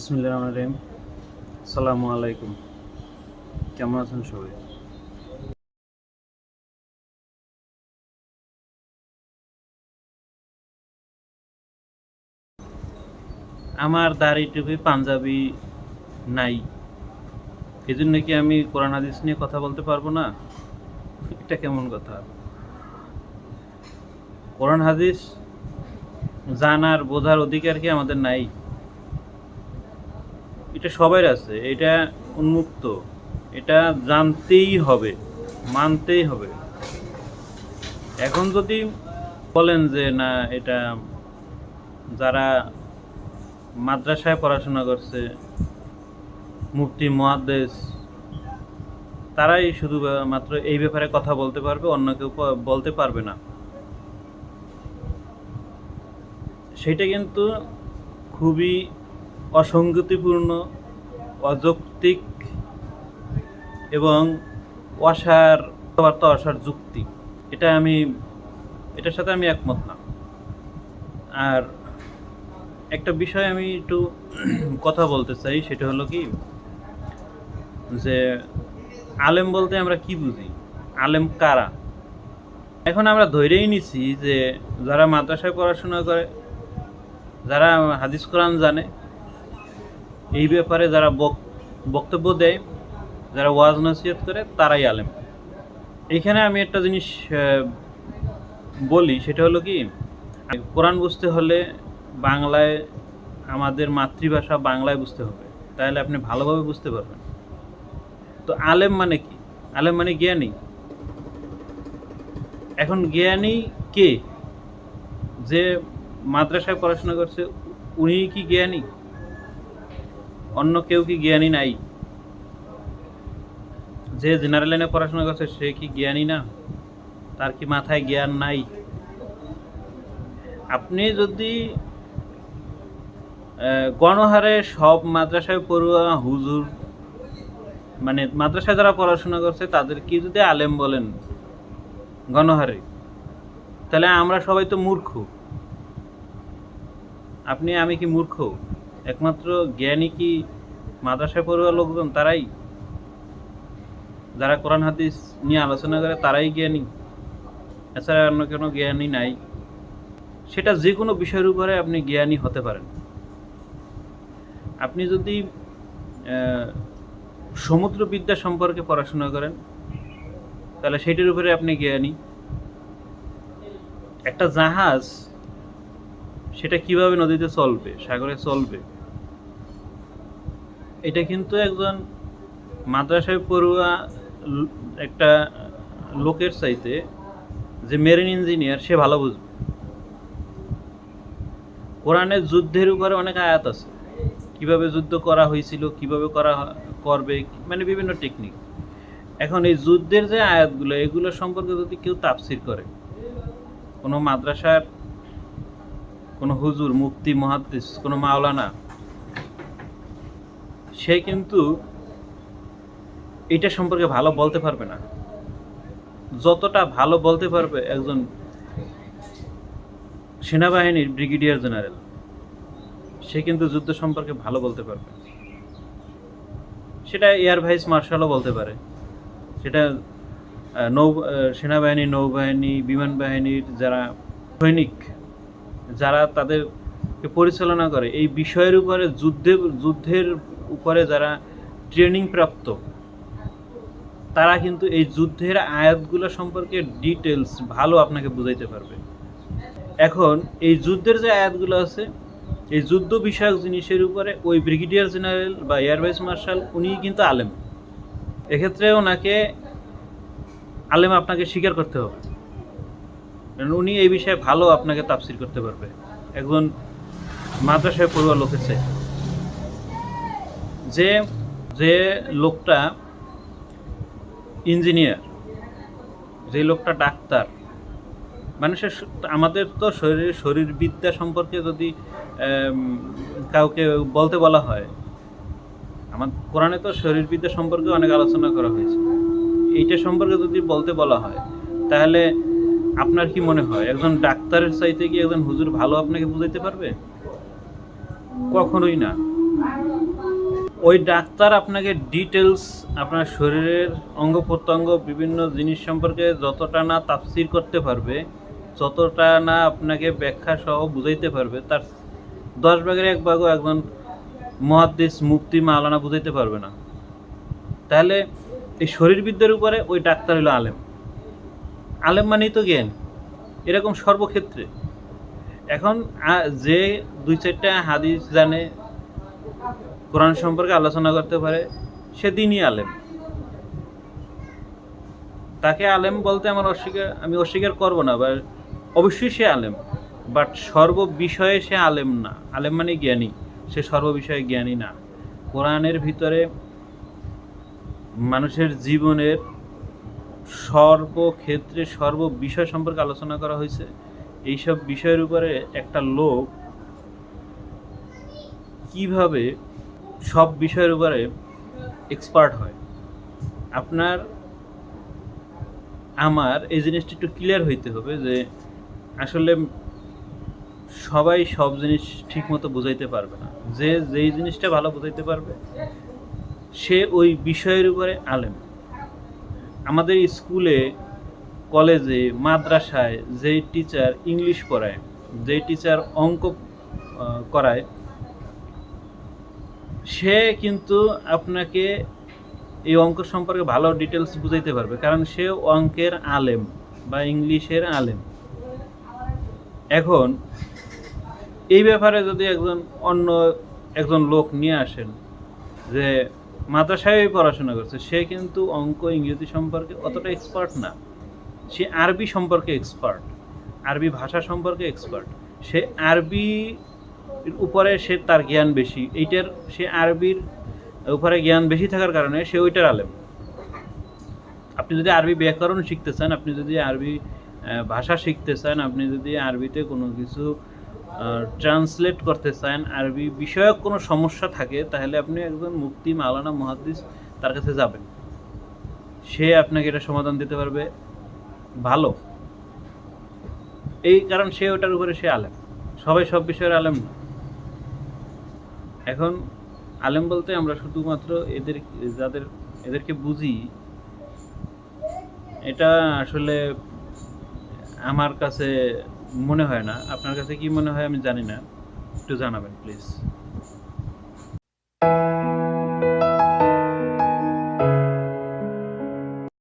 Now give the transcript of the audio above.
রহিম। সালামু আলাইকুম। কেমন আছেন সবাই? আমার দাড়ি টুপি পাঞ্জাবি নাই। এই জন্য কি আমি কোরআন হাদিস নিয়ে কথা বলতে পারব না? এটা কেমন কথা? কোরআন হাদিস জানার বোঝার অধিকার কি আমাদের নাই? এটা সবার আছে, এটা উন্মুক্ত, এটা জানতেই হবে, মানতেই হবে। এখন যদি বলেন যে না, এটা যারা মাদ্রাসায় পড়াশোনা করছে, মুফতি মহাদেশ তারাই শুধু মাত্র এই ব্যাপারে কথা বলতে পারবে, অন্য কেউ বলতে পারবে না। সেটা কিন্তু খুবই অসঙ্গতিপূর্ণ অযৌক্তিক এবং অসার কথাবার্তা অসার যুক্তি। এটা আমি, এটার সাথে আমি একমত না। আর একটা বিষয় আমি একটু কথা বলতে চাই, সেটা হলো কি? যে আলেম বলতে আমরা কি বুঝি? আলেম কারা? এখন আমরা ধৈরেই নিছি যে যারা মাদ্রাসায় পড়াশোনা করে, যারা হাদিস কোরআন জানে এই ব্যাপারে যারা বক- বক্তব্য দেয়, যারা ওয়াজ নসিহত করে, তারাই আলেম। এখানে আমি একটা জিনিস বলি, সেটা হলো কি, কোরআন বুঝতে হলে বাংলায়, আমাদের মাতৃভাষা বাংলায় বুঝতে হবে। তাহলে আপনি ভালোভাবে বুঝতে পারবেন। তো আলেম মানে কি? আলেম মানে জ্ঞানী। এখন জ্ঞানী কে? যে মাদ্রাসায় পড়াশোনা করছে উনি কি জ্ঞানী? অন্য কেউ কি জ্ঞানী নাই? যে জেনারেল লাইনে পড়াশোনা করছে, সে কি জ্ঞানী না? তার কি মাথায় জ্ঞান নাই? আপনি যদি গণহারে সব মাদ্রাসায় পড়ুয়া হুজুর মানে মাদ্রাসায় যারা পড়াশোনা করছে, তাদের কি যদি আলেম বলেন গণহারে, তাহলে আমরা সবাই তো মূর্খ। আপনি, আমি কি মূর্খ? একমাত্র জ্ঞানী কি মাদ্রাসায় পড়ুয়া লোকজন? তারাই। যারা কোরআন, হাদিস নিয়ে আলোচনা করে, তারাই জ্ঞানী। এছাড়া অন্য কোনো জ্ঞানী নাই। সেটা যে কোনো বিষয়ের উপরে আপনি জ্ঞানী হতে পারেন। আপনি যদি সমুদ্রবিদ্যা সম্পর্কে পড়াশোনা করেন, তাহলে সেটির উপরে আপনি জ্ঞানী। একটা জাহাজ সেটা কীভাবে নদীতে চলবে, সাগরে চলবে? এটা কিন্তু একজন মাদ্রাসায় পড়ুয়া একটা লোকের চাইতে যে মেরিন ইঞ্জিনিয়ার সে ভালো বুঝবে। কোরআনের যুদ্ধের উপরে অনেক আয়াত আছে। কীভাবে যুদ্ধ করা হয়েছিল, কীভাবে করা করবে মানে বিভিন্ন টেকনিক এখন এই যুদ্ধের যে আয়াতগুলো, এগুলো সম্পর্কে যদি কেউ তাফসির করে, কোনো মাদ্রাসার কোনো হুজুর, মুফতি, মহাদ্দিস, কোনো মাওলানা, সে কিন্তু এটা সম্পর্কে ভালো বলতে পারবে না। যতটা ভালো বলতে পারবে একজন সেনাবাহিনীর ব্রিগেডিয়ার জেনারেল, সে কিন্তু যুদ্ধ সম্পর্কে ভালো বলতে পারবে। সেটা এয়ার ভাইস মার্শালও বলতে পারে। সেটা নৌ সেনাবাহিনী, নৌবাহিনী, বিমান বাহিনীর যারা সৈনিক যারা তাদেরকে পরিচালনা করে, এই বিষয়ের উপরে যুদ্ধে, যুদ্ধের উপরে যারা ট্রেনিং প্রাপ্ত, তারা কিন্তু এই যুদ্ধের আয়াতগুলো সম্পর্কে ডিটেলস ভালো আপনাকে বুঝাইতে পারবে। এখন, এই যুদ্ধের যে আয়াতগুলো আছে, এই যুদ্ধ বিষয়ক জিনিসের উপরে ওই ব্রিগেডিয়ার জেনারেল বা এয়ার ভাইস মার্শাল উনি কিন্তু আলেম। এক্ষেত্রে ওনাকে আলেম আপনাকে স্বীকার করতে হবে। কারণ উনি এই বিষয়ে ভালো আপনাকে তাফসির করতে পারবে। একজন মাদ্রাসায় পড়ুয়া লোকের চাই যে যে লোকটা ইঞ্জিনিয়ার, যে লোকটা ডাক্তার মানুষের আমাদের তো শরীর, শরীরবিদ্যা সম্পর্কে যদি কাউকে বলতে বলা হয়, আমার কোরআনে তো শরীরবিদ্যা সম্পর্কে অনেক আলোচনা করা হয়েছে। এইটা সম্পর্কে যদি বলতে বলা হয়, তাহলে আপনার কি মনে হয়? একজন ডাক্তারের চাইতে কি একজন হুজুর ভালো আপনাকে বুঝাইতে পারবে? কখনোই না। ওই ডাক্তার আপনাকে ডিটেলস আপনার শরীরের অঙ্গ প্রত্যঙ্গ, বিভিন্ন জিনিস সম্পর্কে যতটা না তাফসির করতে পারবে, যতটা না আপনাকে ব্যাখ্যা সহ বুঝাইতে পারবে, তার দশ ভাগের এক ভাগও একজন মহাদ্দেশ মুক্তি মাওলানা বুঝাইতে পারবে না। তাহলে এই শরীরবিদ্যার উপরে ওই ডাক্তার হলো আলেম। আলেম মানেই তো জ্ঞান। এরকম সর্বক্ষেত্রে। এখন যে দুই চারটা হাদিস জানে, কোরআন সম্পর্কে আলোচনা করতে পারে, সে দিনই আলেম। তাকে আলেম বলতে আমার অস্বীকার, আমি অস্বীকার করব না, বা অবশ্যই সে আলেম। বাট সর্ব বিষয়ে সে আলেম না। আলেম মানে জ্ঞানী। সে সর্ব বিষয়ে জ্ঞানী না। কোরআনের ভিতরে মানুষের জীবনের সর্বক্ষেত্রে সর্ব বিষয় সম্পর্কে আলোচনা করা হয়েছে। এইসব বিষয়ের উপরে একটা লোক কীভাবে সব বিষয়ের উপরে এক্সপার্ট হয়? আপনার, আমার এই জিনিসটা একটু ক্লিয়ার হইতে হবে যে আসলে সবাই সব জিনিস ঠিক মতো বুঝাইতে পারবে না। যে যেই জিনিসটা ভালো বোঝাইতে পারবে, সে ওই বিষয়ের উপরে আলেম। আমাদের স্কুলে, কলেজে, মাদ্রাসায় যেই টিচার ইংলিশ পড়ায়, যেই টিচার অঙ্ক করায়, সে কিন্তু আপনাকে এই অঙ্ক সম্পর্কে ভালো ডিটেলস বুঝাইতে পারবে। কারণ সে অঙ্কের আলেম বা ইংলিশের আলেম। এখন, এই ব্যাপারে যদি একজন অন্য একজন লোক নিয়ে আসেন যে মাদ্রাসায় পড়াশোনা করছে। সে কিন্তু অঙ্ক ইংরেজি সম্পর্কে অতটা এক্সপার্ট না। সে আরবি সম্পর্কে এক্সপার্ট আরবি ভাষা সম্পর্কে এক্সপার্ট সে আরবি উপরে সে তার জ্ঞান বেশি, এইটার সে আরবির উপরে জ্ঞান বেশি থাকার কারণে সে ওইটার আলেম। আপনি যদি আরবি ব্যাকরণ শিখতে চান, আপনি যদি আরবি ভাষা শিখতে চান, আপনি যদি আরবিতে কোনো কিছু ট্রান্সলেট করতে চান আরবি বিষয়ক কোনো সমস্যা থাকে, তাহলে আপনি একজন মুক্তি মালানা মহাদ্দিস তার কাছে যাবেন। সে আপনাকে এটা সমাধান দিতে পারবে। ভালো। এই কারণ সে ওটার উপরে সে আলেম। সবাই সব বিষয়ের আলেম না। এখন আলেম বলতে আমরা শুধুমাত্র এদের, যাদের, এদেরকে বুঝি, এটা আসলে আমার কাছে মনে হয় না। আপনার কাছে কি মনে হয় আমি জানি না। একটু জানাবেন প্লিজ।